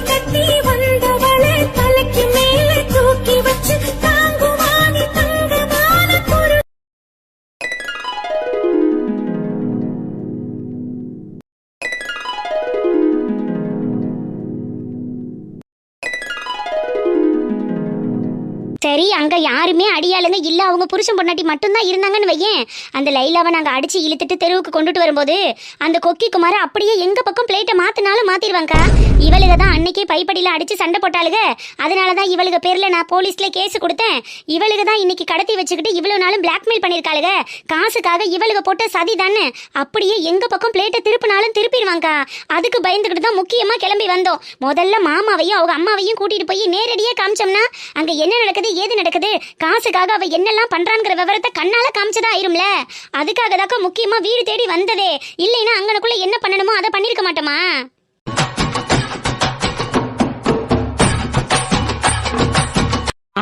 கட்டி சரி அங்க யாருமே அடியாளுங்க இல்ல அவங்க புருஷன் பொண்டாட்டி மட்டும்தான் இருந்தாங்கன்னு வையேன். அந்த லைலாவை நாங்க அடிச்சு இழுத்துட்டு தெருவுக்கு கொண்டுட்டு வரும்போது அந்த கொக்கி குமார அப்படியே எங்க பக்கம் பிளேட்டை மாத்தினாலும் மாத்திடுவாங்க இவளுக தான் அன்னைக்கே பைப்படியில அடிச்சு சண்டை போட்டாளுக. அதனால தான் இவளுக பேர்ல நான் போலீஸ்ல கேஸ் கொடுத்தேன். இவளுக தான் இன்னைக்கு கடத்தி வச்சுக்கிட்டு இவ்வளவு நாளும் பிளாக்மெயில் பண்ணிருக்காளுக காசுக்காக இவளுக போட்ட சதி தானே. அப்படியே எங்க பக்கம் பிளேட்டை திருப்பினாலும் திருப்பிடுவாங்கக்கா அதுக்கு பயந்துகிட்டு தான் முக்கியமா கிளம்பி வந்தோம். முதல்ல மாமாவையும் அவங்க அம்மாவையும் கூட்டிட்டு போய் நேரடியா காமிச்சோம்னா அங்க என்ன நடக்குது ஏது நடக்குது? காசுக்காக அவ என்னெல்லாம் பண்றாங்கிற விவரத்தை கண்ணால காமிச்சதா ஆயிரும்ல? அதுக்காக தாக்கா முக்கியமா வீடு தேடி வந்ததே. இல்லைன்னா அங்கனக்குள்ள என்ன பண்ணணுமோ அதை பண்ணிருக்க மாட்டோமா?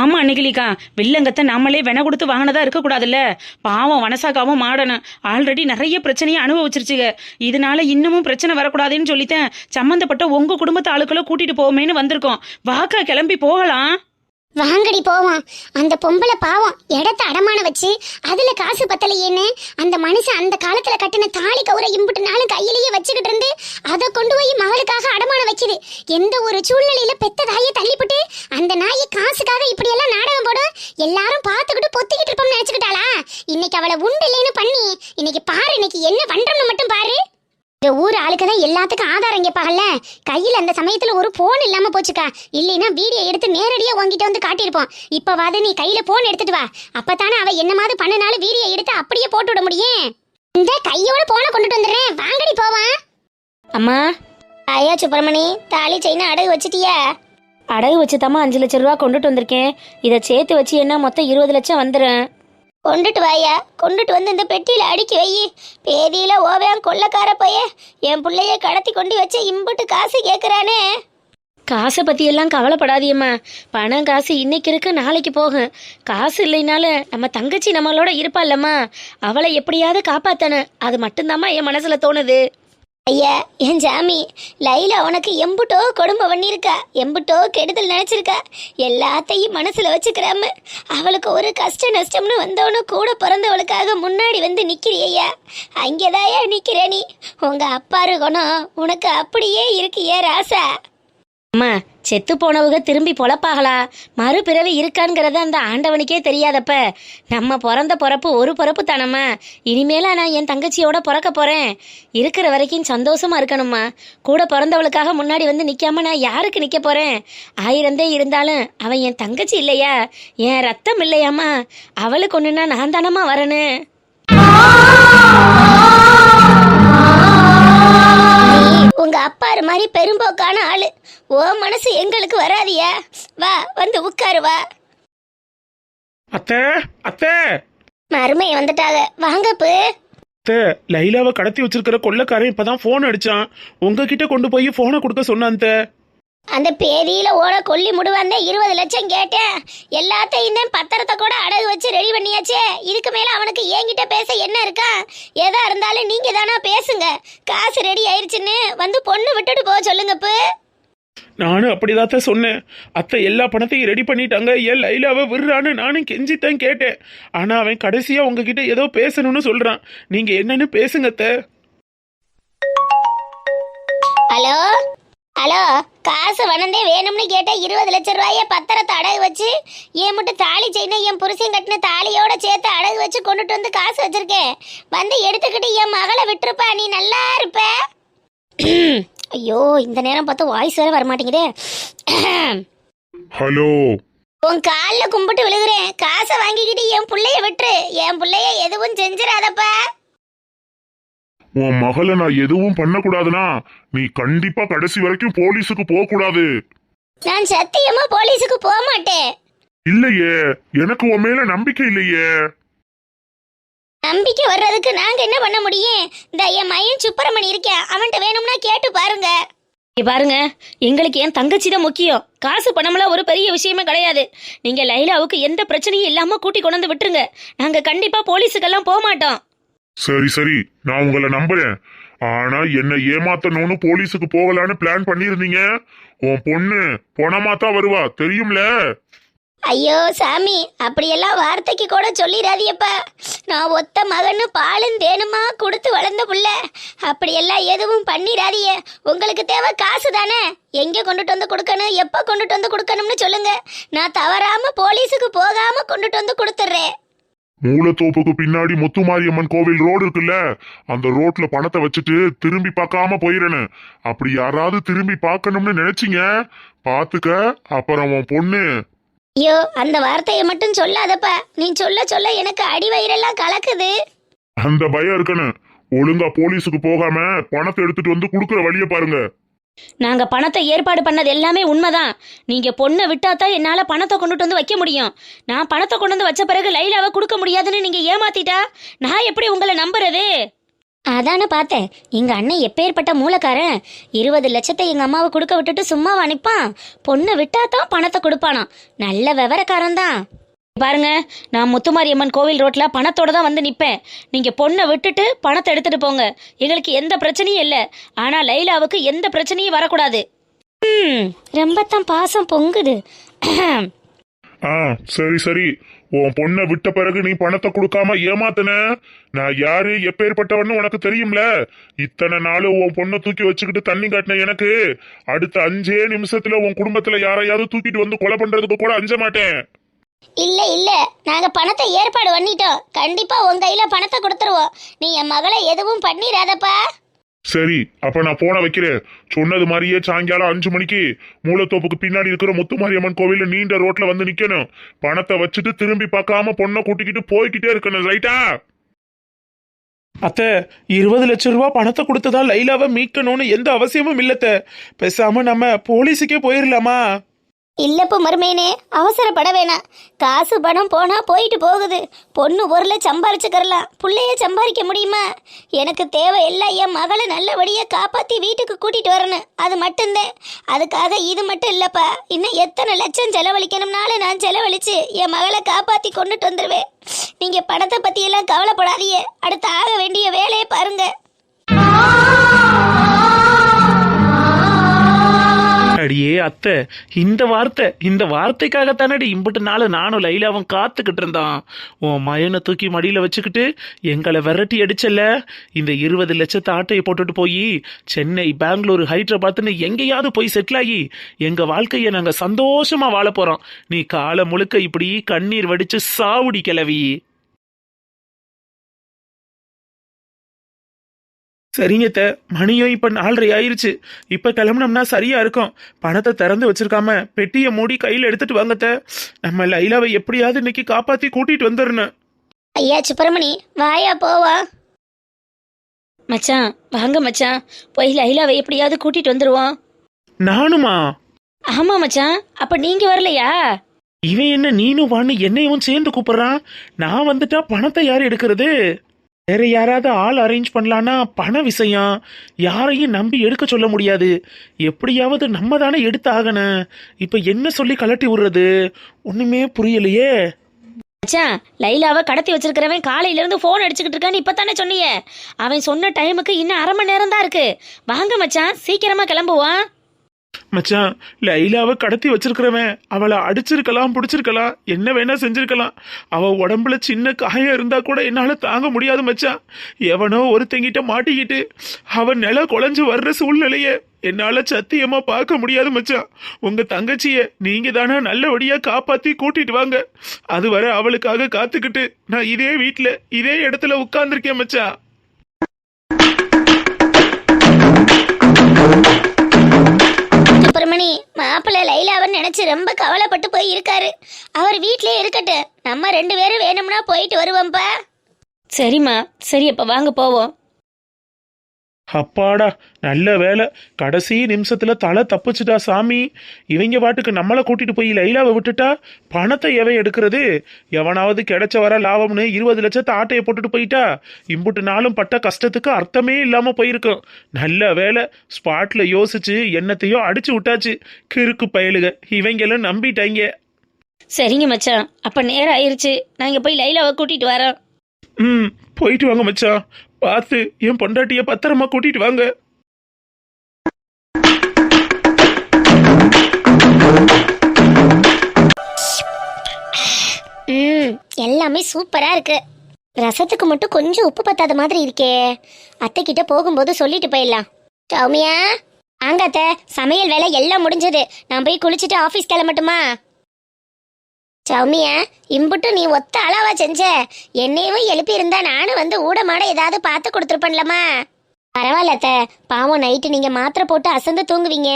ஆமா அன்னைக்கிலிக்கா வில்லங்கத்தை நம்மளே வென கொடுத்து வாங்கினதா இருக்கக்கூடாதுல்ல? பாவம் வனசாக்காவும் மாடனும். ஆல்ரெடி நிறைய பிரச்சனையை அனுபவிச்சிருச்சுங்க இதனால இன்னமும் பிரச்சனை வரக்கூடாதுன்னு சொல்லித்தேன் சம்மந்தப்பட்ட உங்க குடும்பத்து ஆளுக்களை கூட்டிட்டு போவோமேன்னு வந்திருக்கோம். வாக்கா கிளம்பி போகலாம். வாங்கடி போவோம். அந்த பொம்பளை பாவம் இடத்த அடமான வச்சு அதுல காசு பத்தலையேன்னு அந்த மனுஷன் அந்த காலத்துல கட்டின தாலி கவுரை இம்புட்டு நாளும் கையிலேயே வச்சுக்கிட்டு இருந்து அதை கொண்டு போய் மகளுக்காக அடமானம் வைக்குது. எந்த ஒரு சூழ்நிலையில பெத்த தாயை தள்ளிப்பட்டு அந்த நாயை காசுக்காக இப்படி எல்லாம் நாடகம் போடும் எல்லாரும் பார்த்துக்கிட்டு பொத்திக்கிட்டு இருப்போம்னு நினைச்சுக்கிட்டாளா? இன்னைக்கு அவளை உண்டு இல்லைன்னு பண்ணி இன்னைக்கு பாரு இன்னைக்கு என்ன பண்றோம்னு மட்டும் பாரு. இந்த ஊர் ஆளுக்கு தான் எல்லாத்துக்கும் ஆதாரம் கேட்பாங்கல்ல கையில் அந்த சமயத்துல ஒரு போன் இல்லாம போச்சுக்கா. இல்லைன்னா வீடியோ எடுத்து நேரடியா உங்ககிட்ட வந்து காட்டியிருப்போம். இப்பவாது நீ கையில போன் எடுத்துட்டு வா. அப்பதானே அவ என்னமாவது பண்ணனாலும் வீடியோ எடுத்து அப்படியே போட்டு விட முடியும். இந்த கையோட போனை கொண்டுட்டு வந்துடுறேன். வாங்கடி போவான் அம்மா. ஐயா சுப்பிரமணி தாலி செயினை அடகு வச்சிட்டியா. அடகு வச்சுதாம்மா அஞ்சு லட்சம் ரூபா கொண்டுட்டு வந்திருக்கேன். இதை சேர்த்து வச்சு என்ன மொத்தம் இருபது லட்சம் வந்துடும். கொண்டுட்டு வாயா கொண்டுட்டு வந்து இந்த பெட்டியில் அடுக்கி வை பேதியில் ஓவையான் கொள்ளக்கார பைய. என் பிள்ளைய கடத்தி கொண்டு வச்சு இம்புட்டு காசு கேட்குறானே காசை பற்றியெல்லாம் கவலைப்படாதியம்மா பணம் காசு இன்னைக்கு இருக்கு நாளைக்கு போகும். காசு இல்லைனாலும் நம்ம தங்கச்சி நம்மளோட இருப்பாள்லம்மா அவளை எப்படியாவது காப்பாற்றணும் அது மட்டும்தாம்மா என் மனசில் தோணுது. ஐயா என் ஜாமி லைலா உனக்கு எம்புட்டோ கொடுமை பண்ணியிருக்கா எம்புட்டோ கெடுதல் நினச்சிருக்கா எல்லாத்தையும் மனசில் வச்சுக்கிறாம அவளுக்கு ஒரு கஷ்ட நஷ்டம்னு வந்தவனு கூட பிறந்தவளுக்காக முன்னாடி வந்து நிற்கிறியா அங்கேதாயா நிற்கிற நீ? உங்கள் அப்பாரு குணம் உனக்கு அப்படியே இருக்கு ஏ ராசா? அம்மா செத்து போனவங்க திரும்பி பொழப்பாகலா மறுபிறவி இருக்காங்கிறத அந்த ஆண்டவனுக்கே தெரியாதப்ப. நம்ம பிறந்த பிறப்பு ஒரு பிறப்பு தானம்மா. இனிமேல நான் என் தங்கச்சியோட பிறக்க போறேன். இருக்கிற வரைக்கும் சந்தோஷமா இருக்கணும்மா. கூட பிறந்தவளுக்காக முன்னாடி வந்து நிற்காம நான் யாருக்கு நிற்க போறேன்? ஆயிரந்தே இருந்தாலும் அவன் என் தங்கச்சி இல்லையா? என் ரத்தம் இல்லையாம்மா. அவளுக்கு ஒண்ணுன்னா நான் தானம்மா வரணும் உங்க அப்பாரு மாதிரி பெரும்போக்கான ஆளு. ஓ மனசு எங்களுக்கு வராதியா? வா வந்து உட்காரு வா. அத்தை அத்தை. மருமையை வந்துட்டாங்க. வாங்கப்பு அத்தை லைலாவை கடத்தி வச்சிருக்கிற கொள்ளக்காரன் இப்பதான் போன் அடிச்சான். உங்ககிட்ட கொண்டு போய் போனை கொடுக்க சொன்னான் அத்தை. அந்த பேதியில ஓட கொல்லி முடுவாந்தே இருபது லட்சம் கேட்டேன். எல்லாத்தையும் தான் பத்திரத்தை கூட அடகு வச்சு ரெடி பண்ணியாச்சே. இதுக்கு மேல அவனுக்கு என்கிட்ட பேச என்ன இருக்கா? எதா இருந்தாலும் நீங்க தானா பேசுங்க. காசு ரெடி ஆயிருச்சுன்னு வந்து பொண்ணு விட்டுட்டு போக சொல்லுங்க இப்போ நானும் அப்படிதான் சொன்னேன். அத்தை எல்லா பணத்தையும் ரெடி பண்ணிட்டாங்க. ஏன் லைலாவை விடுறான்னு நானும் கெஞ்சித்தான் கேட்டேன். ஆனா அவன் கடைசியா உங்ககிட்ட ஏதோ பேசணும்னு சொல்றான். நீங்க என்னன்னு பேசுங்க அத்தை. ஹலோ? ஹலோ? காசு வனந்தே வேணும்னு கேட்ட இருபது லட்சம் ரூபாய பத்திரத்தை அடகு வச்சு ஏன் மட்டும் தாலி செயினை என் புருஷன் கட்டின தாலியோட சேர்த்து அடகு வச்சு கொண்டுட்டு வந்து காசு வச்சிருக்கேன். வந்து எடுத்துக்கிட்டு என் மகளை விட்டுருப்பா. நீ நல்லா இருப்ப. ஐயோ இந்த நேரம் பார்த்து வாய்ஸ் வேற வரமாட்டேங்குதே. ஹலோ உன் காலில் கும்பிட்டு விழுகிறேன். காசை வாங்கிக்கிட்டு என் புள்ளைய விட்டுரு. என் புள்ளைய எதுவும் செஞ்சிடாதப்பா. உன் மகளை நான் எதுவும் பண்ணக்கூடாதுன்னா நீ கண்டிப்பா கடைசி வரைக்கும் போலீஸுக்கு போக கூடாது நான் சத்தியமா போலீஸுக்கு போக மாட்டேன் இல்லையே. எனக்கு உன் மேல நம்பிக்கை இல்லையே. நம்பிக்கை வர்றதுக்கு நாங்க என்ன பண்ண முடியும்? இந்த என் மையன் சுப்பிரமணி இருக்கேன் அவன்கிட்ட வேணும்னா கேட்டு பாருங்க. இங்க பாருங்க எங்களுக்கு என் தங்கச்சி தான் முக்கியம். காசு பணம்லாம் ஒரு பெரிய விஷயமே கிடையாது. நீங்க லைலாவுக்கு எந்த பிரச்சனையும் இல்லாம கூட்டி கொண்டு வந்து விட்டுருங்க. நாங்க கண்டிப்பா போலீஸுக்கெல்லாம் போக மாட்டோம். சரி சரி. நான் உங்களை நம்புறேன். ஆனா என்ன ஏமாத்தணும்னு போலீஸுக்கு போகலான்னு பிளான் பண்ணியிருந்தீங்க. உன் பொண்ணு பொணமா தான் வருவா தெரியும்ல? ஐயோ சாமி அப்படியெல்லாம் வார்த்தைக்கு கூட சொல்லிடாதியப்பா நான் ஒத்த மகன்னு பாலும் தேனுமா கொடுத்து வளர்ந்த புள்ள. அப்படியெல்லாம் எதுவும் பண்ணிடாதிய உங்களுக்கு தேவை காசு தானே எங்கே கொண்டுட்டு வந்து கொடுக்கணும்? எப்போ கொண்டுட்டு வந்து கொடுக்கணும்னு சொல்லுங்க. நான் தவறாம போலீஸுக்கு போகாம கொண்டுட்டு வந்து கொடுத்துட்றேன். மூலத்தோப்புக்கு பின்னாடி முத்துமாரியம்மன் கோவில் ரோடு இருக்குல்ல? அந்த ரோட்ல பணத்தை வச்சுட்டு திரும்பி பார்க்காம போயிடணும் அப்படி யாராவது திரும்பி பார்க்கணும்னு நினைச்சீங்க? பாத்துக்க அப்புறம் உன் பொண்ணு ஐயோ அந்த வார்த்தையை மட்டும் சொல்லாதப்பா. நீ சொல்ல சொல்ல எனக்கு அடி வயிறெல்லாம் கலக்குது. அந்த பயம் இருக்கணும் ஒழுங்கா போலீஸுக்கு போகாம பணத்தை எடுத்துட்டு வந்து கொடுக்குற வழிய பாருங்க. நாங்க பணத்தை ஏற்பாடு பண்ணது எல்லாமே உண்மைதான். நீங்க பொண்ணை விட்டா தான் என்னால பணத்தை கொண்டுட்டு வந்து வைக்க முடியும். நான் பணத்தை கொண்டு வந்து வச்ச பிறகு லைலாவை கொடுக்க முடியாதுன்னு நீங்க ஏமாத்திட்டா? நான் எப்படி உங்களை நம்புறது? அதானே பார்த்தேன். எங்க அண்ணன் எப்பேற்பட்ட மூலக்காரன். இருபது லட்சத்தை எங்க அம்மாவை கொடுக்க விட்டுட்டு சும்மாவா நிற்பான் பொண்ணை விட்டா தான் பணத்தை கொடுப்பானாம். நல்ல விவரக்காரன் தான். பாருங்க நான் முத்துமாரியம்மன் கோவில் ரோட்ல பணத்தோட தான் வந்து நிப்பேன். நீங்க பொண்ணை விட்டுட்டு பணத்தை எடுத்துட்டு போங்க. எங்களுக்கு எந்த பிரச்சனையும் இல்லை. ஆனா லைலாவுக்கு எந்த பிரச்சனையும் வரக்கூடாது. ம், ரொம்ப தான் பாசம் பொங்குது. ஆ சரி சரி. உன் பொண்ணை விட்ட பிறகு நீ பணத்தை கொடுக்காம ஏமாத்தின? நான் யாரு? எப்பேற்பட்டவன்னு உனக்கு தெரியும்ல. இத்தனை நாள் உன் பொண்ணை தூக்கி வச்சுக்கிட்டு தண்ணி காட்டின எனக்கு. அடுத்த அஞ்சே நிமிஷத்துல உன் குடும்பத்துல யாரையாவது தூக்கிட்டு வந்து கொலை பண்றதுக்கு கூட அஞ்ச மாட்டேன். இல்ல இல்ல. நாங்க பணத்தை ஏற்பாடு பண்ணிட்டோம். கண்டிப்பா உன் கையில பணத்தை கொடுத்துருவோம். நீ என் மகளை எதுவும் பண்ணிடாதப்பா. சரி அப்ப நான் போன வைக்கிறேன். சொன்னது மாதிரியே சாயங்காலம் அஞ்சு மணிக்கு மூலத்தோப்புக்கு பின்னாடி இருக்கிற முத்துமாரியம்மன் கோவில நீண்ட ரோட்ல வந்து நிக்கணும். பணத்தை வச்சுட்டு திரும்பி பார்க்காம பொண்ணை கூட்டிக்கிட்டு போய்கிட்டே இருக்கணும் ரைட்டா? அத்தை இருபது லட்சம் ரூபா பணத்தை கொடுத்ததா லைலாவை மீட்கணும்னு எந்த அவசியமும் இல்லத்த பேசாம நம்ம போலீஸுக்கே போயிடலாமா இல்லப்போ மருமையனே அவசரப்பட வேணாம். காசு பணம் போனா போயிட்டு போகுது. பொண்ணு பொருளை சம்பாரிச்சுக்கரலாம் பிள்ளைய சம்பாதிக்க முடியுமா? எனக்கு தேவை எல்லாம் என் மகளை நல்லபடியாக காப்பாற்றி வீட்டுக்கு கூட்டிட்டு வரணும். அது மட்டும்தான். அதுக்காக இது மட்டும் இல்லைப்பா. இன்னும் எத்தனை லட்சம் செலவழிக்கணும்னாலும் நான் செலவழித்து என் மகளை காப்பாற்றி கொண்டுட்டு வந்துடுவேன் நீங்கள் பணத்தை பற்றியெல்லாம் கவலைப்படாதீங்க. அடுத்து ஆக வேண்டிய வேலையை பாருங்க. அடியே அத்தை இந்த வார்த்தை இந்த வார்த்தைக்காகத்தானடி இம்பட்டு நாள் நானும் லைலாவும் காத்துக்கிட்டு இருந்தான். உன் மயனை தூக்கி மடியில் வச்சுக்கிட்டு எங்களை விரட்டி அடிச்சல்ல? இந்த இருபது லட்சத்தை ஆட்டையை போட்டுட்டு போய் சென்னை பெங்களூர் ஹைதராபாத்னு எங்கேயாவது போய் செட்டில் ஆகி எங்கள் வாழ்க்கையை நாங்கள் சந்தோஷமாக வாழ போகிறோம் நீ காலை முழுக்க இப்படி கண்ணீர் வடித்து சாவுடி கிளவி சரிங்க மணியும் இப்ப நாலரை ஆயிருச்சு. இப்ப கிளம்புனோம்னா சரியா இருக்கும். பணத்தை திறந்து வச்சிருக்காம பெட்டியை மூடி கையில எடுத்துட்டு வாங்க நம்ம லைலாவை எப்படியாவது இன்னைக்கு காப்பாத்தி கூட்டிட்டு வந்துடணும் ஐயா சுப்பிரமணி வாயா போவா. மச்சான் வாங்க மச்சான். போய் லைலாவை எப்படியாவது கூட்டிட்டு வந்துருவோம். நானுமா? ஆமா மச்சான். அப்ப நீங்க வரலையா? இவன் என்ன நீனும் வான்னு என்னையும் சேர்ந்து கூப்பிடுறான். நான் வந்துட்டா பணத்தை யார் எடுக்கிறது? வேற யாராவது ஆள் அரேஞ்ச் பண்ணலான்னா பண விஷயம். யாரையும் நம்பி எடுக்க சொல்ல முடியாது. எப்படியாவது நம்ம தானே எடுத்து ஆகணும் இப்ப என்ன சொல்லி கலட்டி விடுறது? ஒண்ணுமே புரியலையே. மச்சான் லைலாவை கடத்தி வச்சிருக்கிறவன் காலையில இருந்து போன் அடிச்சுக்கிட்டு இருக்கான்னு இப்பதானே சொன்னியே. அவன் சொன்ன டைமுக்கு இன்னும் அரை மணி நேரம் தான் இருக்கு. வாங்க மச்சான் சீக்கிரமா கிளம்புவான் மச்சான் லைலாவை கடத்தி வச்சிருக்கிறவன் அவளை அடிச்சிருக்கலாம் பிடிச்சிருக்கலாம் என்ன வேணா செஞ்சிருக்கலாம். அவ உடம்புல சின்ன காயம் இருந்தா கூட என்னால தாங்க முடியாது மச்சான். எவனோ ஒருத்தங்கிட்ட மாட்டிக்கிட்டு அவன் நில குழஞ்சு வர்ற சூழ்நிலைய என்னால சத்தியமா பார்க்க முடியாது மச்சான். உங்க தங்கச்சிய நீங்க தானே நல்லபடியா காப்பாத்தி கூட்டிட்டு வாங்க. அதுவரை அவளுக்காக காத்துக்கிட்டு நான் இதே வீட்டுல இதே இடத்துல உட்கார்ந்துருக்கேன் மச்சான். சுப்பிரமணி மாப்பிள்ளை லைலாவன்னு நினைச்சு ரொம்ப கவலைப்பட்டு போய் இருக்காரு. அவர் வீட்லயே இருக்கட்டும். நம்ம ரெண்டு பேரும் வேணும்னா போயிட்டு வருவோம்ப்பா சரிம்மா. சரி அப்ப வாங்க போவோம். அப்பாடா நல்ல வேலை. கடைசி நிமிஷத்துல தலை தப்பிச்சுட்டா சாமி. இவங்க பாட்டுக்கு நம்மளை கூட்டிட்டு போய் லைலாவை விட்டுட்டா? பணத்தை எவன் எடுக்கிறது? எவனாவது கிடைச்ச வர லாபம்னு இருபது லட்சத்தை ஆட்டையை போட்டுட்டு போயிட்டா? இம்புட்டு நாளும் பட்ட கஷ்டத்துக்கு அர்த்தமே இல்லாம போயிருக்கும். நல்ல வேலை. ஸ்பாட்ல யோசிச்சு என்னத்தையோ அடிச்சு விட்டாச்சு. கிறுக்கு பயலுக. இவங்களும் நம்பிட்டாங்க. சரிங்க மச்சான். அப்ப நேரம் ஆயிருச்சு. நாங்க போய் லைலாவை கூட்டிட்டு வரோம் ம் போயிட்டு வாங்க மச்சான். பார்த்து என் பொண்டாட்டிய பத்திரமா கூட்டிட்டு வாங்க. ம் எல்லாமே சூப்பரா இருக்கு. ரசத்துக்கு மட்டும் கொஞ்சம் உப்பு பத்தாத மாதிரி இருக்கே. அத்தை கிட்ட போகும்போது சொல்லிட்டு போயிடலாம். சௌமியா ஆங்க அத்தை. சமையல் வேலை எல்லாம் முடிஞ்சது. நான் போய் குளிச்சுட்டு ஆபீஸ் கிளம்பட்டுமா? சௌமியா இம்புட்டு நீ ஒத்த அளவா செஞ்ச. என்னையவும் எழுப்பி இருந்தா நானும் வந்து ஊடமாட ஏதாவது பார்த்து கொடுத்துருப்பேன்லம்மா. பரவாயில்லத்தை பாவம் நைட்டு நீங்கள் மாத்திரை போட்டு அசந்து தூங்குவீங்க.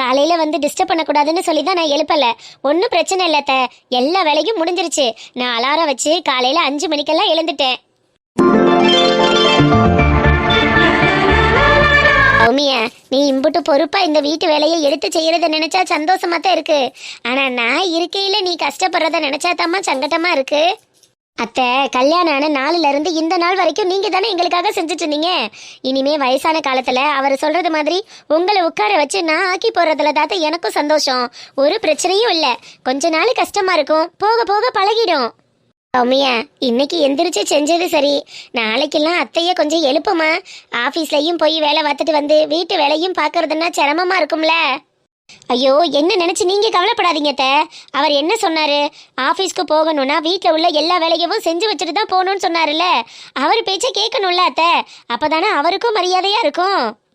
காலையில் வந்து டிஸ்டர்ப் பண்ணக்கூடாதுன்னு சொல்லி தான் நான் எழுப்பலை. ஒன்றும் பிரச்சனை இல்லைத்தை எல்லா வேலையும் முடிஞ்சிருச்சு. நான் அலாரம் வச்சு காலையில் அஞ்சு மணிக்கெல்லாம் எழுந்துட்டேன். சௌமிய நீ இம்புட்டு பொறுப்பா இந்த வீட்டு வேலையை எடுத்து செய்யறத நினைச்சா சந்தோஷமா தான் இருக்கு. ஆனா நான் இருக்கையில நீ கஷ்டப்படுறத நினைச்சா தாம்மா சங்கட்டமா இருக்கு. அத்தை கல்யாணம் ஆன நாளில இருந்து இந்த நாள் வரைக்கும் நீங்க தானே எங்களுக்காக செஞ்சுட்டு இருந்தீங்க. இனிமே வயசான காலத்துல அவர் சொல்றது மாதிரி உங்களை உட்கார வச்சு நான் ஆக்கி போறதுல தாத்த எனக்கும் சந்தோஷம். ஒரு பிரச்சனையும் இல்லை. கொஞ்ச நாள் கஷ்டமா இருக்கும். போக போக பழகிடும். சௌமியா இன்னைக்கு எந்திரிச்சு செஞ்சது சரி. நாளைக்கெல்லாம் அத்தைய கொஞ்சம் எழுப்புமா? ஆஃபீஸ்லையும் போய் வேலை பார்த்துட்டு வந்து வீட்டு வேலையும் பார்க்கறதுன்னா சிரமமா இருக்கும்ல. ஐயோ என்ன நினைச்சு நீங்க கவலைப்படாதீங்க அத்தை. அவர் என்ன சொன்னாரு? ஆபீஸ்க்கு போகணும்னா வீட்டில் உள்ள எல்லா வேலையும் செஞ்சு வச்சுட்டு தான் போகணும்னு சொன்னாருல்ல. அவர் பேச்சை கேட்கணும்ல அத்தை. அப்பதானே அவருக்கும் மரியாதையா இருக்கும்.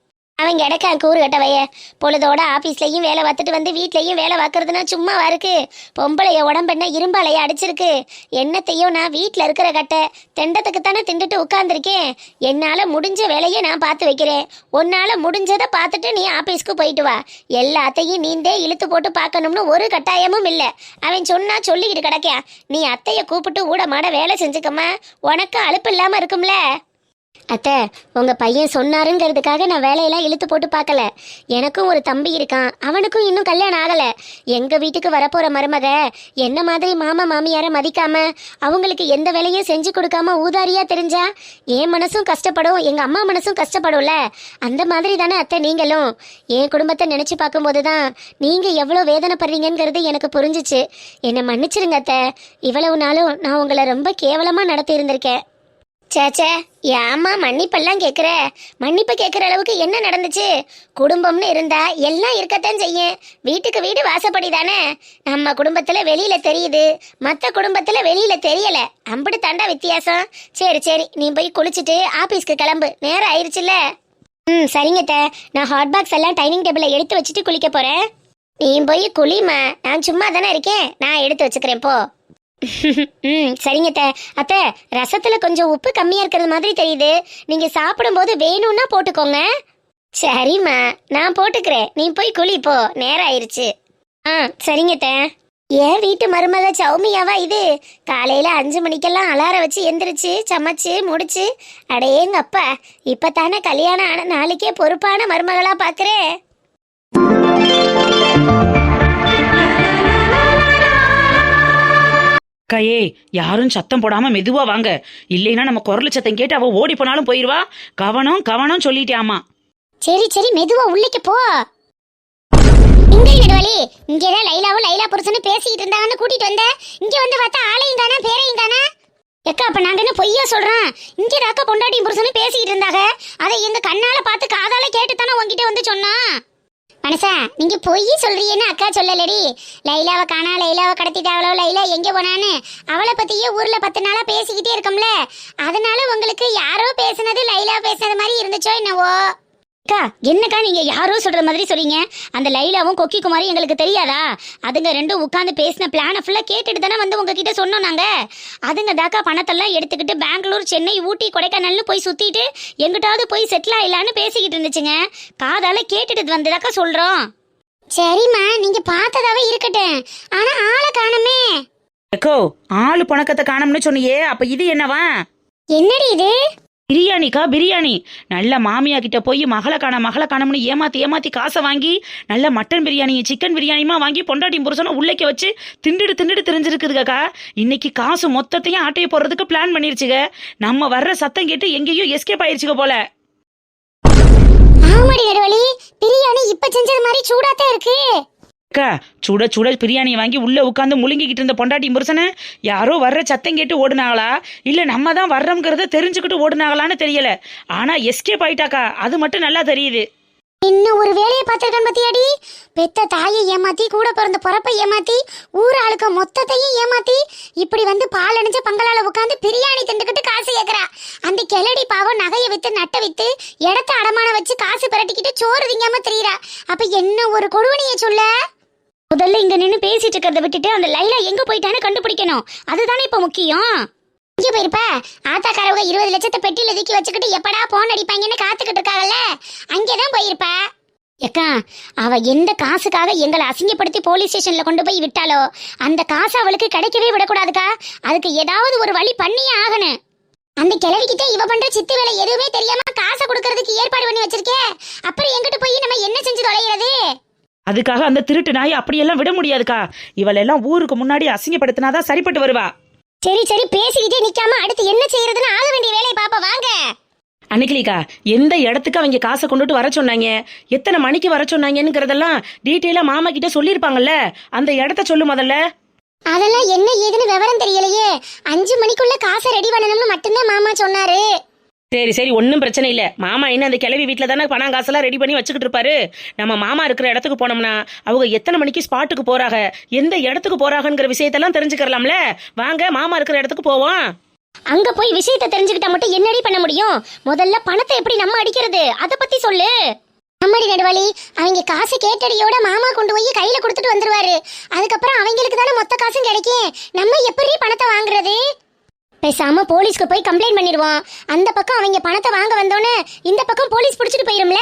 அவங்க இடக்கான் கூறு கட்டவைய. பொழுதோட ஆபீஸ்லயும் வேலை பார்த்துட்டு வந்து வீட்லயும் வேலை பார்க்கறதுனா சும்மாவா இருக்கு? பொம்பளைய உடம்பென்ன இரும்பாலைய அடிச்சிருக்கு. என்னத்தையும் நான் வீட்டில் இருக்கிற கட்டை தெண்டத்துக்கு தானே திண்டுட்டு உட்காந்துருக்கேன் என்னால முடிஞ்ச வேலையை நான் பார்த்து வைக்கிறேன். உன்னால முடிஞ்சதை பார்த்துட்டு நீ ஆபீஸ்க்கு போயிட்டு வா. எல்லாத்தையும் நீந்தே இழுத்து போட்டு பார்க்கணும்னு ஒரு கட்டாயமும் இல்லை. அவன் சொன்னா சொல்லிக்கிட்டு கிடக்கியா? நீ அத்தையை கூப்பிட்டு ஊடமாட வேலை செஞ்சுக்கம்மா. உனக்கு அலுப்பு இல்லாம இருக்கும்ல. அத்தை உங்க பையன் சொன்னாருங்கிறதுக்காக நான் வேலையெல்லாம் இழுத்து போட்டு பார்க்கல. எனக்கும் ஒரு தம்பி இருக்கான். அவனுக்கும் இன்னும் கல்யாணம் ஆகல. எங்க வீட்டுக்கு வரப்போற மருமக என்ன மாதிரி மாமா மாமியார மதிக்காம அவங்களுக்கு எந்த வேலையும் செஞ்சு கொடுக்காம ஊதாரியா தெரிஞ்சா என் மனசும் கஷ்டப்படும் எங்க அம்மா மனசும் கஷ்டப்படும்ல. அந்த மாதிரி தானே அத்தை நீங்களும். என் குடும்பத்தை நினைச்சு பார்க்கும்போது தான் நீங்க வேதனை வேதனைப்படுறீங்கங்கிறது எனக்கு புரிஞ்சுச்சு. என்னை மன்னிச்சிருங்க அத்தை. இவ்வளவு நாளும் நான் உங்களை ரொம்ப கேவலமா நடத்தி இருந்திருக்கேன் சேச்சே ஏம்மா மன்னிப்பெல்லாம் கேட்குற மன்னிப்பு கேட்குற அளவுக்கு என்ன நடந்துச்சு? குடும்பம்னு இருந்தா எல்லாம் இருக்கத்தான் செய்யும். வீட்டுக்கு வீடு வாசப்படி தானே. நம்ம குடும்பத்தில் வெளியில் தெரியுது. மற்ற குடும்பத்தில் வெளியில் தெரியலை. அம்புட்டு தாண்டா வித்தியாசம். சரி சரி. நீ போய் குளிச்சுட்டு ஆஃபீஸ்க்கு கிளம்பு. நேரம் ஆயிடுச்சுல்ல ம் சரிங்க த நான் ஹாட் பாக்ஸ் எல்லாம் டைனிங் டேபிளில் எடுத்து வச்சுட்டு குளிக்க போகிறேன் நீ போய் குளிமா நான் சும்மா தானே இருக்கேன். நான் எடுத்து வச்சுக்கிறேன் போ. ம் சரிங்க அத்தை. அத்தை ரசத்தில் கொஞ்சம் உப்பு கம்மியாக இருக்கிறது மாதிரி தெரியுது. நீங்கள் சாப்பிடும்போது வேணும்னா போட்டுக்கோங்க. சரிம்மா நான் போட்டுக்கிறேன். நீ போய் குளி போ. நேரம் ஆயிடுச்சு ஆ சரிங்க அத்தை. ஏன் வீட்டு மருமக சௌமியாவா இது? காலையில் அஞ்சு மணிக்கெல்லாம் அலாரம் வச்சு எந்திரிச்சு சமைச்சு முடிச்சு. அடேங்கப்பா இப்பதானே கல்யாணம் ஆன நாளைக்கே பொறுப்பான மருமகளாக பார்க்குறேன் அக்காயே யாரும் சத்தம் போடாம மெதுவா வாங்க. இல்லைன்னா நம்ம குரல் சத்தம் கேட்டு அவ ஓடி போனாலும் போயிருவா. கவனம் கவனம் சொல்லிட்டாமா சரி சரி மெதுவா உள்ளிக்கு போ. இங்க நடுவலி இங்கதான் லைலாவும் லைலா புருஷனும் பேசிக்கிட்டு இருந்தாங்கன்னு கூட்டிட்டு வந்த. இங்க வந்து பார்த்தா ஆளையும் தானே பேரையும் தானே எக்கா அப்ப நாங்க என்ன பொய்யா சொல்றோம் இங்க அக்கா பொண்டாட்டியும் புருஷனும் பேசிக்கிட்டு இருந்தாங்க. அதை எங்க கண்ணால பார்த்து காதால கேட்டு தானே உங்ககிட்ட வந்து சொன்னா மனசா நீங்க பொய் சொல்றீன்னு அக்கா சொல்லலடி. லைலாவை காணா லைலாவை கடத்திட்டாவளோ லைலா எங்க போனான்னு அவளை பத்தியே ஊர்ல பத்து நாளா பேசிக்கிட்டே இருக்கோம்ல. அதனால உங்களுக்கு யாரோ பேசுனது லைலா பேசுனது மாதிரி இருந்துச்சோ என்னவோ? அக்கா என்னக்கா நீங்க யாரோ சொல்ற மாதிரி சொல்றீங்க? அந்த லைலாவும் கொக்கி குமாரி எங்களுக்கு தெரியாதா? அதுங்க ரெண்டும் உட்காந்து பேசின பிளானை ஃபுல்லா கேட்டுட்டு தானே வந்து உங்ககிட்ட சொன்னோம் நாங்க. அதுங்க தாக்கா பணத்தெல்லாம் எடுத்துக்கிட்டு பெங்களூர் சென்னை ஊட்டி கொடைக்கானல்னு போய் சுத்திட்டு எங்கிட்டாவது போய் செட்டில் ஆயிடலான்னு பேசிக்கிட்டு இருந்துச்சுங்க. காதால கேட்டுட்டு வந்ததாக்கா சொல்றோம். சரிம்மா நீங்க பார்த்ததாவே இருக்கட்டும். ஆனா ஆளை காணுமே. எக்கோ ஆளு பணக்கத்தை காணோம்னு சொன்னியே அப்ப இது என்னவா? என்னடி இது? பிரியாணிக்கா பிரியாணி? நல்ல மாமியா கிட்ட போய் மகளை காண மகளை காணம்னு ஏமாத்தி ஏமாத்தி காசை வாங்கி நல்ல மட்டன் பிரியாணி சிக்கன் பிரியாணியுமா வாங்கி பொண்டாட்டி புருஷனை உள்ளக்க வச்சு திண்டுடு திண்டுடு தெரிஞ்சிருக்குதுக்கா இன்னைக்கு காசு மொத்தத்தையும் ஆட்டையை போடுறதுக்கு பிளான் பண்ணிருச்சுங்க நம்ம வர்ற சத்தம் கேட்டு எங்கேயோ எஸ்கேப் ஆயிருச்சுக்க போல. ஆமாடி நடுவலி பிரியாணி இப்ப செஞ்சது மாதிரி சூடாத்தான் இருக்கு. அக்கா சுட சுட பிரியாணியை வாங்கி உள்ளே உட்காந்து முழுங்கிக்கிட்டு இருந்த பொண்டாட்டி புருஷனை யாரோ வர்ற சத்தம் கேட்டு ஓடுனாங்களா இல்லை நம்ம தான் வர்றோங்கிறத தெரிஞ்சுக்கிட்டு ஓடுனாங்களான்னு தெரியல. ஆனா எஸ்கேப் ஆயிட்டாக்கா. அது மட்டும் நல்லா தெரியுது. இன்னும் ஒரு வேலையை பார்த்துருக்கேன் பத்தியாடி? பெத்த தாயை ஏமாத்தி கூட பிறந்த பொறப்பை ஏமாத்தி ஊர் ஆளுக்க மொத்தத்தையும் ஏமாத்தி இப்படி வந்து பால் அணிஞ்ச பங்களால உட்காந்து பிரியாணி திண்டுக்கிட்டு காசு கேட்கறா அந்த கெளடி பாவம் நகையை வித்து நட்டை வித்து இடத்த அடமான வச்சு காசு பிரட்டிக்கிட்டு சோறு திங்காம தெரியுறா. அப்ப என்ன ஒரு கொடுவனிய சொல்ல? முதல்ல இங்க நின்னு பேசிட்டு இருக்கிறத விட்டுட்டு அந்த லைலா எங்க போயிட்டான்னு கண்டுபிடிக்கணும். அதுதானே இப்ப முக்கியம். இங்க போயிருப்ப ஆத்தாக்காரவங்க இருபது லட்சத்தை பெட்டியில தூக்கி வச்சுக்கிட்டு எப்படா போன் அடிப்பாங்கன்னு காத்துக்கிட்டு இருக்காங்கல்ல? அங்கேதான் போயிருப்ப. ஏக்கா அவ எந்த காசுக்காக எங்களை அசிங்கப்படுத்தி போலீஸ் ஸ்டேஷன்ல கொண்டு போய் விட்டாலோ அந்த காசு அவளுக்கு கிடைக்கவே விடக்கூடாதுக்கா. அதுக்கு ஏதாவது ஒரு வழி பண்ணியே ஆகணும். அந்த கிழவிக்கிட்ட இவ பண்ற சித்து வேலை எதுவுமே தெரியாம காசை கொடுக்கறதுக்கு ஏற்பாடு பண்ணி வச்சிருக்கே. அப்புறம் எங்கிட்ட போய் நம்ம என்ன செஞ்சு தொலைகிறது? அதுக்காக அந்த திருட்டு நாய் அப்படியெல்லாம் விட முடியாதுக்கா. இவளெல்லாம் ஊருக்கு முன்னாடி அசிங்கப்படுத்தினாதான் சரிப்பட்டு வருவா. சரி சரி பேசிக்கிட்டே நிக்காம அடுத்து என்ன செய்யறதுன்னு ஆக வேண்டிய வேலையை பாப்பா வாங்க. அன்னைக்கிலிக்கா எந்த இடத்துக்கு அவங்க காசை கொண்டுட்டு வர சொன்னாங்க? எத்தனை மணிக்கு வர சொன்னாங்கங்கிறதெல்லாம் டீட்டெயிலா மாமா கிட்ட சொல்லியிருப்பாங்கல்ல? அந்த இடத்த சொல்லு முதல்ல. அதெல்லாம் என்ன ஏதுன்னு விவரம் தெரியலையே. அஞ்சு மணிக்குள்ள காசை ரெடி பண்ணணும்னு மட்டும்தான் மாமா சொன்னாரு. சரி சரி ஒன்றும் பிரச்சனை இல்லை. மாமா என்ன அந்த கிளவி வீட்டில் தானே பணம் காசெல்லாம் ரெடி பண்ணி வச்சுக்கிட்டு இருப்பாரு? நம்ம மாமா இருக்கிற இடத்துக்கு போனோம்னா அவங்க எத்தனை மணிக்கு ஸ்பாட்டுக்கு போறாங்க? எந்த இடத்துக்கு போறாங்கங்கிற விஷயத்தெல்லாம் தெரிஞ்சுக்கலாம்ல வாங்க மாமா இருக்கிற இடத்துக்கு போவோம். அங்க போய் விஷயத்த தெரிஞ்சுக்கிட்டா மட்டும் என்னடி பண்ண முடியும்? முதல்ல பணத்தை எப்படி நம்ம அடிக்கிறது? அதை பத்தி சொல்லு. நம்மடி நடுவழி அவங்க காசு கேட்டடியோட மாமா கொண்டு போய் கையில கொடுத்துட்டு வந்துருவாரு. அதுக்கப்புறம் அவங்களுக்கு தானே மொத்த காசும் கிடைக்கும்? நம்ம எப்படி பணத்தை வாங்குறது? பேசாம போலீஸ்க்கு போய் கம்ப்ளைண்ட் பண்ணிடுவோம். அந்த பக்கம் அவங்க பணத்தை வாங்க வந்தோன்னு இந்த பக்கம் போலீஸ் பிடிச்சிட்டு போயிரும்ல.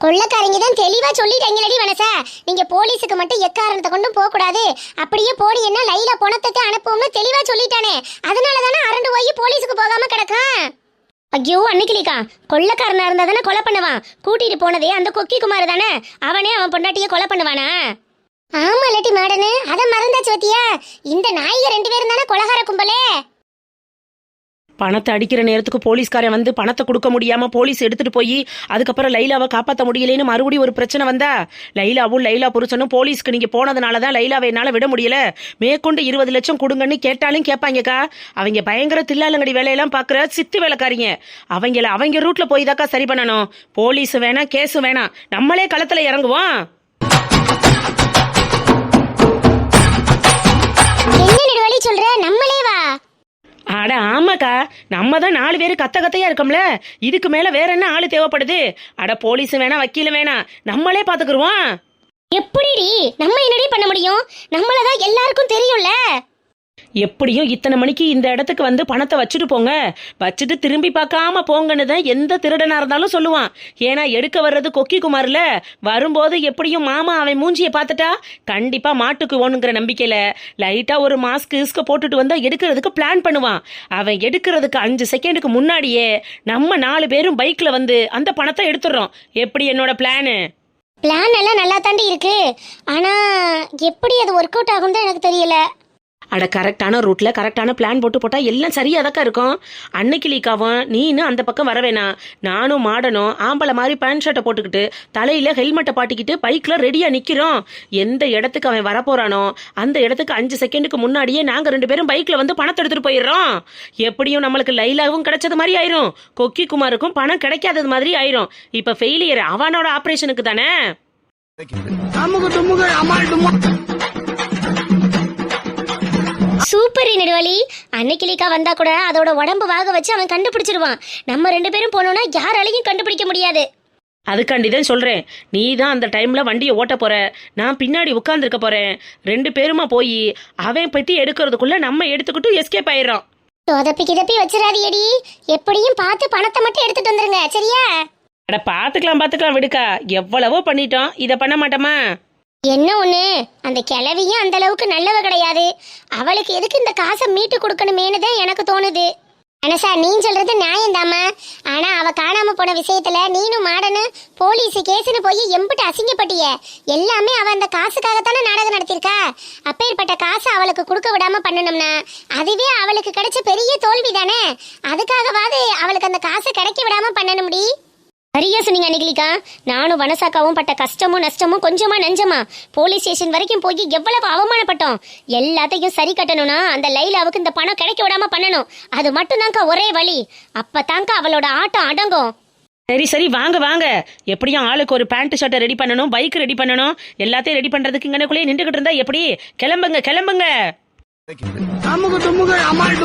கொள்ளக்காரங்க தான் தெளிவா சொல்லிட்டீங்களடி மனசா நீங்க போலீஸுக்கு மட்டும் எக்காரணத்தை கொண்டும் போக கூடாது அப்படியே போனீங்கன்னா லைல பணத்தை அனுப்புவோம்னு தெளிவா சொல்லிட்டானே. அதனால தானே அரண்டு போய் போலீஸுக்கு போகாம கிடக்கும் ஐயோ அன்னைக்கிலிக்கா கொள்ளக்காரனா இருந்தா தானே கொலை பண்ணுவான். கூட்டிட்டு போனதே அந்த கொக்கி குமார் தானே. அவனே அவன் பொண்டாட்டியே கொலை பண்ணுவானா? ஆமா லட்டி மாடனு. அத மறந்தாச்சு வத்தியா இந்த நாய்க ரெண்டு பேரும் தானே கொலகார கும்பலே? பணத்தை அடிக்கிற நேரத்துக்கு போலீஸ்காரன் வந்து பணத்தை கொடுக்க முடியாம போலீஸ் எடுத்துட்டு போய் அதுக்கப்புறம் லைலாவை காப்பாற்ற முடியலைன்னு மறுபடியும் ஒரு பிரச்சனை வந்தா? லைலாவும் லைலா புருஷனும் போலீஸ்க்கு நீங்க போனதுனால தான் லைலாவை என்னால விட முடியல. மேற்கொண்டு இருபது லட்சம் கொடுங்கன்னு கேட்டாலும் கேட்பாங்கக்கா. அவங்க பயங்கர தில்லாலங்கடி வேலையெல்லாம் பாக்குற சித்து வேலைக்காரிங்க. அவங்கள அவங்க ரூட்ல போய் தாக்கா சரி பண்ணணும். போலீஸ் வேணாம் கேஸ் வேணாம். நம்மளே களத்துல இறங்குவோம். என்ன நெடுவழி சொல்ற நம்மளே வா. அட ஆமாக்கா. நம்ம தான் நாலு பேர் கத்த கத்தையா இருக்கோம்ல. இதுக்கு மேல வேற என்ன ஆளு தேவைப்படுது? அட போலீஸ் வேணாம் வக்கீல் வேணாம். நம்மளே பாத்துக்கிருவோம். எப்படிடி? நம்ம என்னடி பண்ண முடியும்? நம்மளதான் எல்லாருக்கும் தெரியும்ல. எப்படியும் இத்தனை மணிக்கு இந்த இடத்துக்கு வந்து பணத்தை வச்சுட்டு போங்க. வச்சுட்டு திரும்பி பார்க்காம போங்கன்னு தான் எந்த திருடனா இருந்தாலும் சொல்லுவான். ஏன்னா எடுக்க வர்றது கொக்கி குமார்ல. வரும்போது எப்படியும் மாமா அவன் மூஞ்சியை பார்த்துட்டா கண்டிப்பா மாட்டுக்கு ஓணுங்கிற நம்பிக்கையில லைட்டா ஒரு மாஸ்க் இஸ்க போட்டுட்டு வந்தா எடுக்கிறதுக்கு பிளான் பண்ணுவான். அவன் எடுக்கிறதுக்கு அஞ்சு செகண்டுக்கு முன்னாடியே நம்ம நாலு பேரும் பைக்ல வந்து அந்த பணத்தை எடுத்துடுறோம். எப்படி என்னோட பிளானு பிளான் எல்லாம் நல்லா தாண்டி இருக்கு. ஆனா எப்படி அது ஒர்க் அவுட் ஆகும் எனக்கு தெரியல. அட கரெக்டான ரூட்ல கரெக்டான பிளான் போட்டு போட்டா எல்லாம் சரியா தான் இருக்கும். அன்னைக்கு லீக்காவும் நீனு அந்த பக்கம் வர வேணாம். நானும் மாடனும் ஆம்பளை மாதிரி பேண்ட் ஷர்ட்டை போட்டுக்கிட்டு தலையில ஹெல்மெட்டை பாட்டிக்கிட்டு பைக்ல ரெடியா நிக்கிறோம். எந்த இடத்துக்கு அவன் வரப்போறானோ அந்த இடத்துக்கு அஞ்சு செகண்டுக்கு முன்னாடியே நாங்க ரெண்டு பேரும் பைக்ல வந்து பணத்தை எடுத்துட்டு போயிடுறோம். எப்படியும் நம்மளுக்கு லைலாவும் கிடைச்சது மாதிரி ஆயிரும். கொக்கி குமாருக்கும் பணம் கிடைக்காதது மாதிரி ஆயிரும். இப்ப ஃபெயிலியர் அவனோட ஆபரேஷனுக்கு தானே? சூப்பர் நெடுவலி அன்னைக்கிளிக்கா வந்தா கூட அதோட உடம்பு வாக வச்சு அவன் கண்டுபிடிச்சிருவான். நம்ம ரெண்டு பேரும் போனோம்னா யாராலையும் கண்டுபிடிக்க முடியாது. அதுக்காண்டி தான் சொல்றேன். நீ தான் அந்த டைம்ல வண்டியை ஓட்ட போற. நான் பின்னாடி உட்கார்ந்துருக்க போறேன். ரெண்டு பேருமா போய் அவன் பெட்டி எடுக்கிறதுக்குள்ள நம்ம எடுத்துக்கிட்டு எஸ்கேப் ஆயிடுறோம். சொதப்பி கிதப்பி வச்சிடாதியடி. எப்படியும் பார்த்து பணத்தை மட்டும் எடுத்துட்டு வந்துருங்க. சரியா? அட பாத்துக்கலாம் பாத்துக்கலாம் விடுக்கா. எவ்வளவோ பண்ணிட்டோம். இதை பண்ண மாட்டோமா? என்ன ஒண்ணு? அந்த கிழவியும் அந்த அளவுக்கு நல்லவ கிடையாது. அவளுக்கு எதுக்கு இந்த காசை மீட்டு கொடுக்கணுமேனு தான் எனக்கு தோணுது. மனசா நீ சொல்றது நியாயம்தாம்மா. ஆனா அவ காணாம போன விஷயத்துல நீனும் மாடனு போலீஸ் கேஸ்னு போய் எம்பிட்டு அசிங்கப்பட்டிய. எல்லாமே அவ அந்த காசுக்காகத்தானே நாடகம் நடத்திருக்கா அப்பேற்பட்ட காசை அவளுக்கு கொடுக்க விடாம பண்ணணும்னா அதுவே அவளுக்கு கிடைச்ச பெரிய தோல்வி தானே அதுக்காகவாது அவளுக்கு அந்த காசை கிடைக்க விடாம பண்ணணும்டி சரியா சொன்னீங்க அன்னைக்கிலிக்கா. நானும் வனசாக்காவும் பட்ட கஷ்டமும் நஷ்டமும் கொஞ்சமா நஞ்சமா. போலீஸ் ஸ்டேஷன் வரைக்கும் போய் எவ்வளவு அவமானப்பட்டோம். எல்லாத்தையும் சரி கட்டணும்னா அந்த லைலாவுக்கு இந்த பணம் கிடைக்க விடாம பண்ணணும். அது மட்டும்தான்க்கா ஒரே வழி. அப்பதான்க்கா அவளோட ஆட்டம் அடங்கும். சரி சரி வாங்க வாங்க. எப்படியும் ஆளுக்கு ஒரு பேண்ட் ஷர்ட்டை ரெடி பண்ணணும் பைக் ரெடி பண்ணணும். எல்லாத்தையும் ரெடி பண்றதுக்கு இங்கனக்குள்ளேயே நின்றுகிட்டு இருந்தா எப்படி? கிளம்புங்க கிளம்புங்க. அமுகு டுமுகு அமால்